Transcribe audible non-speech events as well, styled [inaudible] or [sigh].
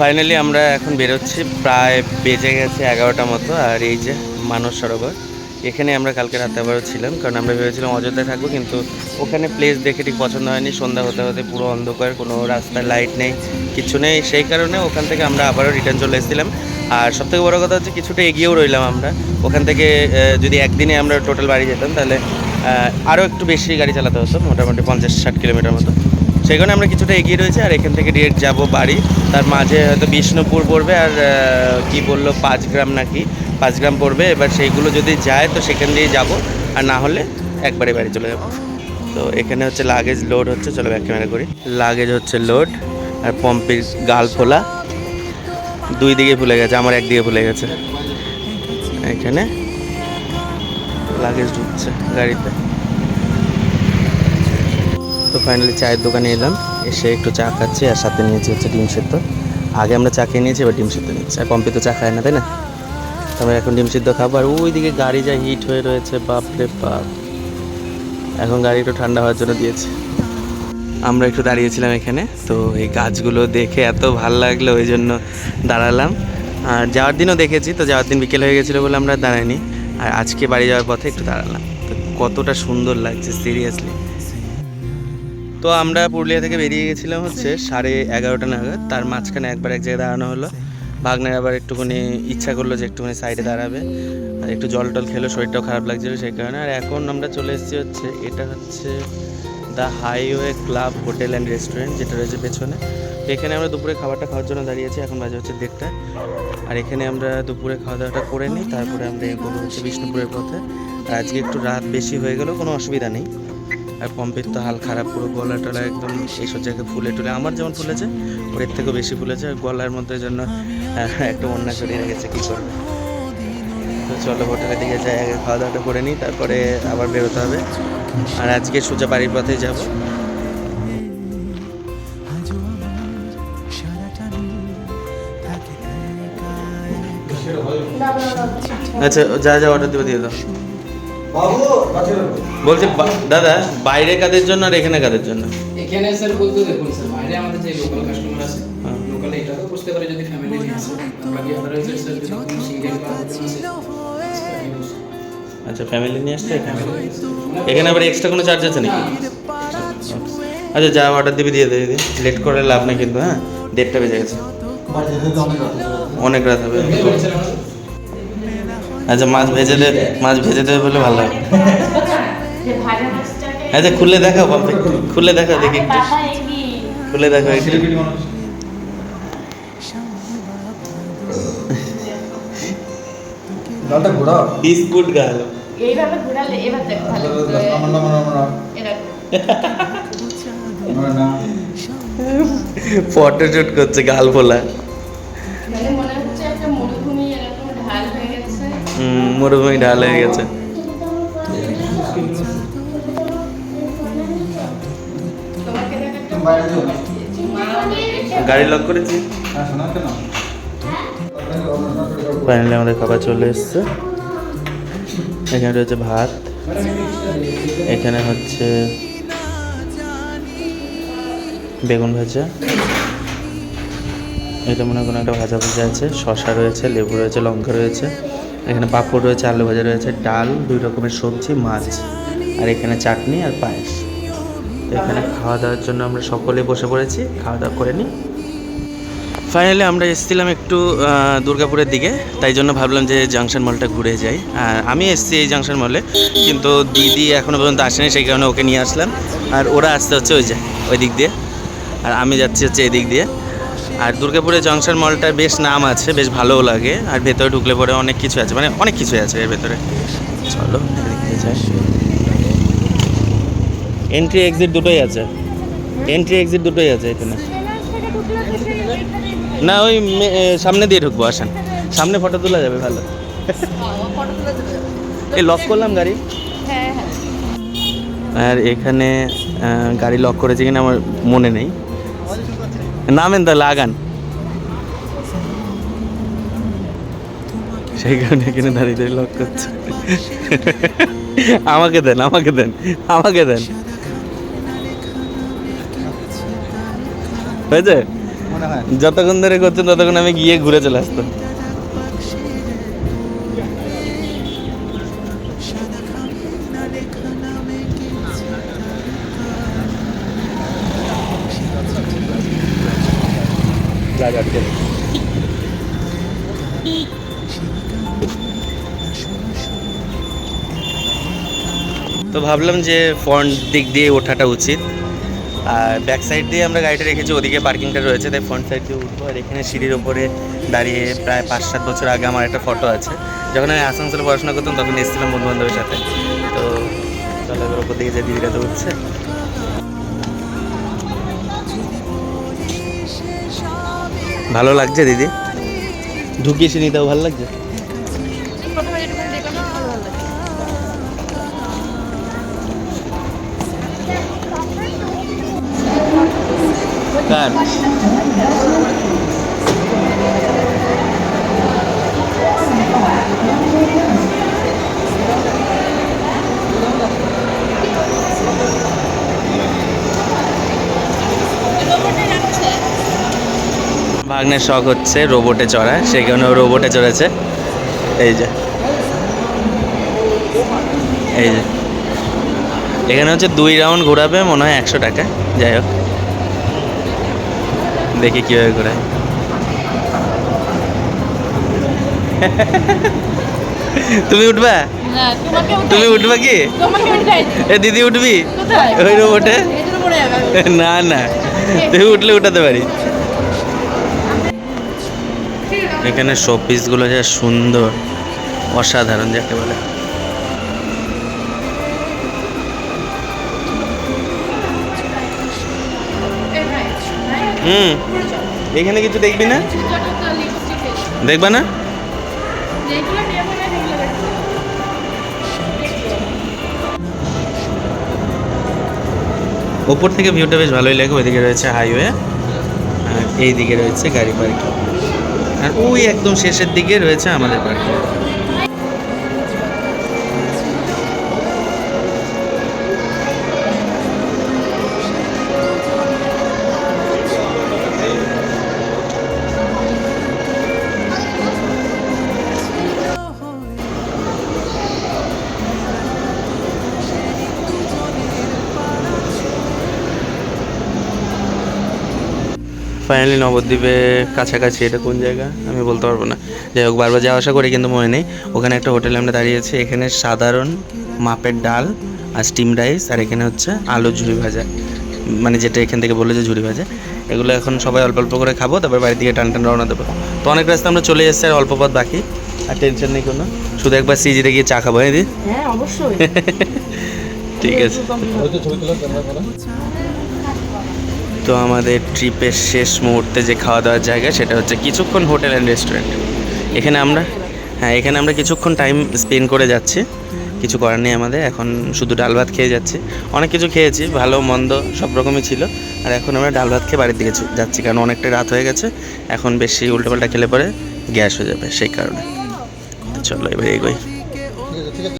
Finally আমরা এখন বেরোচ্ছি। প্রায় বেজে গেছে এগারোটা মতো, আর এই যে মানস সরোবর। এখানে আমরা কালকে রাতে ছিলাম, কারণ আমরা ভেবেছিলাম অযোধ্যায় থাকব, কিন্তু ওখানে প্লেস দেখে ঠিক পছন্দ হয়নি। সন্ধ্যা হতে হতে পুরো অন্ধকার, কোনো রাস্তায় লাইট নেই, কিছু নেই। সেই কারণে ওখান থেকে আমরা আবারও রিটার্ন চলে এসেছিলাম। আর সবথেকে বড় কথা হচ্ছে কিছুটা এগিয়েও রইলাম আমরা। ওখান থেকে যদি একদিনে আমরা টোটাল বাড়ি যেতাম, তাহলে আরও একটু বেশি গাড়ি চালাতে হতো, মোটামুটি পঞ্চাশ ষাট কিলোমিটার মতো। সেই কারণে আমরা কিছুটা এগিয়ে রয়েছি, আর এখান থেকে ডিরেক্ট যাব বাড়ি। তার মাঝে হয়তো বিষ্ণুপুর পড়বে আর কি বলল পাঁচ গ্রাম নাকি পাঁচ গ্রাম পড়বে। এবার সেইগুলো যদি যায়, তো সেখান দিয়ে যাব। আর না হলে একবারে বাড়ি চলে যাব। তো এখানে হচ্ছে লাগেজ লোড হচ্ছে। চলো ব্যাক ক্যামেরা করি। লাগেজ হচ্ছে লোড আর পম্পের গাল ফোলা। দুই দিকে ভুলে গেছে, আমার একদিকে ভুলে গেছে। এখানে লাগেজ ঢুকছে গাড়িতে। তো ফাইনালি চায়ের দোকানে এলাম। এসে একটু চা খাচ্ছি আর সাথে নিয়েছি হচ্ছে ডিম সেদ্ধ। আগে আমরা চা খেয়ে নিয়েছি, এবার ডিম সেদ্ধ নিচ্ছি। আর পম্পে তো চা খায় না, তাই না? তারপরে এখন ডিম সিদ্ধ খাব। আর ওইদিকে গাড়ি যা হিট হয়ে রয়েছে, বাপরে বাপ। এখন গাড়ি একটু ঠান্ডা হওয়ার জন্য দিয়েছে। আমরা একটু দাঁড়িয়েছিলাম এখানে, তো এই গাছগুলো দেখে এত ভালো লাগল, ওই জন্য দাঁড়ালাম। আর যাওয়ার দিনও দেখেছি, তো যাওয়ার দিন বিকেল হয়ে গেছিল বলে আমরা দাঁড়াইনি। আর আজকে বাড়ি যাওয়ার পথে একটু দাঁড়ালাম। তো কতটা সুন্দর লাগছে সিরিয়াসলি তো আমরা পুরুলিয়া থেকে বেরিয়ে গেছিলাম হচ্ছে সাড়ে এগারোটা নাগাদ। তার মাঝখানে একবার এক জায়গায় দাঁড়ানো হলো। ভাগ্নের আবার একটুখানি ইচ্ছা করল যে একটুখানি সাইডে দাঁড়াবে। আর একটু জল টল খেলো, শরীরটাও খারাপ লাগছিল সেই কারণে। আর এখন আমরা চলে এসেছি হচ্ছে, এটা হচ্ছে the highway club hotel and restaurant যেটা রয়েছে পেছনে। এখানে আমরা দুপুরে খাবারটা খাওয়ার জন্য দাঁড়িয়েছি এখন বাজে হচ্ছে দেড়টা। আর এখানে আমরা দুপুরে খাওয়া দাওয়াটা করে নিই। তারপরে আমরা এগোবো হচ্ছে বিষ্ণুপুরের পথে। আর আজকে একটু রাত বেশি হয়ে গেলেও কোনো অসুবিধা নেই। আর পম্পের তো হাল খারাপ, পুরো গলা টলা একদম এইসব জায়গায় ফুলে টুলে। আমার যেমন ফুলেছে, ওর থেকেও বেশি ফুলেছে, আর গলার মধ্যে জন্য একটা অন্যা সরিয়ে রেখেছে কী করবে? তো চলো, হোটেলের দিকে যাই, আগে খাওয়া দাওয়াটা করে নিই, তারপরে আবার বেরোতে হবে। আর আজকে সোজা বাড়ির পথে যাব। আচ্ছা যা যা অর্ডার দেবো, দিয়ে দাও। বলছি দাদা বাইরে কাদের জন্য আর এখানে কাদের জন্য? এখানে স্যার বলতে দেখুন স্যার বাইরে আমাদের যে লোকাল কাস্টমার আছে হ্যাঁ। লোকাল এটাও বুঝতে পারে যদি ফ্যামিলি নিয়ে আসে বাকি আদারওয়াইজ স্যার যদি সিঙ্গেল বা হোটেল আছে আচ্ছা ফ্যামিলি নিয়ে আসছে এখানে? এখানে আবার এক্সট্রা কোনো চার্জ আছে নাকি? আচ্ছা যা অর্ডার দিবি দিয়ে দেবে লেট করে লাভ নেই কিন্তু হ্যাঁ? দেড়টা বেজে গেছে। অনেক রাত হবে। আচ্ছা মাছ ভেজে দে মাছ ভেজে দেবে বলে ভালো মাছটাকে আচ্ছা খুলে দেখাও বাপে খুলে দেখাও দেখি একটু। খুলে দেখাও একটু। ডালটা ঘোরা বিস্কুট গাল। এইভাবে ঘোরালে এবার দেখ ভালো করে। আমার নাম এরকম। ফটো শুট করছে গাল ফোলা মরুভূমি ঢাল হয়ে গেছে। গাড়ি লক করেছি। ফাইনালি আমাদের খাবার চলে এসছে। এখানে রয়েছে ভাত। এখানে হচ্ছে বেগুন ভাজা। এটা মনে কোনো একটা ভাজা ভাজা আছে শশা রয়েছে, লেবু রয়েছে, লঙ্কা রয়েছে, এখানে পাঁপড় রয়েছে, আলু ভাজা রয়েছে, ডাল, দুই রকমের সবজি, মাছ, আর এখানে চাটনি আর পায়েস। তো এখানে খাওয়া দাওয়ার জন্য আমরা সকলে বসে পড়েছি, খাওয়া দাওয়া করে নিই। ফাইনালি আমরা এসেছিলাম একটু দুর্গাপুরের দিকে, তাই জন্য ভাবলাম যে জাংশন মলটা ঘুরে যাই। আর আমি এসেছি এই জাংশন মলে কিন্তু দিদি এখনও পর্যন্ত আসেনি, সেই কারণে ওকে নিয়ে আসলাম। আর ওরা আসতে হচ্ছে ওই যে, ওই দিক দিয়ে। আর আমি যাচ্ছি হচ্ছে এই দিক দিয়ে। আর দুর্গাপুরের জংশন মলটার বেশ নাম আছে বেশ ভালোও লাগে। আর ভেতরে ঢুকলে পরে অনেক কিছু আছে মানে অনেক কিছু আছে এর ভেতরে। চলো এন্ট্রি এক্সিট দুটোই আছে। এন্ট্রি এক্সিট দুটোই আছে এখানে। না ওই সামনে দিয়ে ঢুকবো আসেন। সামনে ফটো তোলা যাবে ভালো। এই লক করলাম গাড়ি? হ্যাঁ হ্যাঁ। আর এখানে গাড়ি লক করেছে কিনা আমার মনে নেই। নামেন তাহলে আগান সেই কারণে এখানে দাঁড়িয়ে দাঁড়িয়ে লক করছে। আমাকে দেন আমাকে দেন আমাকে দেন। হয়েছে? যতক্ষণ ধরে করছেন ততক্ষণ আমি গিয়ে ঘুরে চলে আসতাম। তো ভাবলাম যে ফ্রন্ট দিক দিয়ে ওঠাটা উচিত। আর ব্যাক সাইড দিয়ে আমরা গাড়িটা রেখেছি, ওদিকে পার্কিংটা রয়েছে, তাই ফ্রন্ট সাইড দিয়ে উঠবো। আর এখানে সিঁড়ির ওপরে দাঁড়িয়ে প্রায় পাঁচ সাত বছর আগে আমার একটা ফটো আছে। যখন আমি আসানসোলে পড়াশোনা করতাম, তখন এসেছিলাম বন্ধু বান্ধবের সাথে। তো চলো ওপর দিকে যে দিদিরা তো উঠছে। ভালো লাগছে দিদি? ঢুকিয়েছি নিতেও ভালো লাগছে? কার? ভাগ্নের শখ হচ্ছে রোবটে চড়া সেই কারণে ও রোবটে চড়েছে। এই যে। এই যে। এখানে হচ্ছে দুই রাউন্ড ঘোরাবে মনে হয় একশো টাকা। যাই হোক। দেখি কীভাবে ঘোরায়। তুমি উঠবা? তুমি উঠবা কি? এ দিদি উঠবি? ওই রোবটে? না না। তুমি উঠলে উঠাতে পারি। এখানে শোপিসগুলো যা সুন্দর, অসাধারণ যাকে বলে। হুম, এখানে কিছু দেখবি না? দেখবা না? ওপর থেকে ভিউটা বেশ ভালোই লাগে ওইদিকে রয়েছে হাইওয়ে আর এই দিকে রয়েছে গাড়ি পার্কিং আর ওই একদম শেষের দিকে রয়েছে আমাদের পার্কিং ফাইনালি নবদ্বীপে কাছাকাছি এটা কোন জায়গা? আমি বলতে পারব না। যাই হোক বারবার যাওয়া আসা করি কিন্তু মনে নেই। ওখানে একটা হোটেলে আমরা দাঁড়িয়েছি এখানে সাধারণ মাপের ডাল আর স্টিম রাইস আর এখানে হচ্ছে আলু ঝুড়ি ভাজা। মানে যেটা এখান থেকে বলে যে ঝুড়ি ভাজা। এগুলো এখন সবাই অল্প অল্প করে খাব তারপর বাড়ির দিকে টান টান রওনা দেবো। তো অনেক রাস্তা আমরা চলে এসেছি আর অল্প পথ বাকি। আর টেনশন নেই কোনো। শুধু একবার সিজিতে গিয়ে চা খাব হ্যাঁ হ্যাঁ অবশ্যই। [laughs] ঠিক আছে। তো আমাদের ট্রিপের শেষ মুহূর্তে যে খাওয়া দাওয়ার জায়গা সেটা হচ্ছে কিছুক্ষণ হোটেল অ্যান্ড রেস্টুরেন্ট এখানে আমরা হ্যাঁ এখানে আমরা কিছুক্ষণ টাইম স্পেন্ড করে যাচ্ছি। কিছু করার নেই আমাদের, এখন শুধু ডাল ভাত খেয়ে যাচ্ছি। অনেক কিছু খেয়েছি, ভালো, মন্দ, সব রকমই ছিল। আর এখন আমরা ডাল ভাত খেয়ে বাড়ির দিকে যাচ্ছি, কারণ অনেকটা রাত হয়ে গেছে। এখন বেশি উল্টোপাল্টা খেলে পরে গ্যাস হয়ে যাবে, সেই কারণে। চলো এবার এগোই।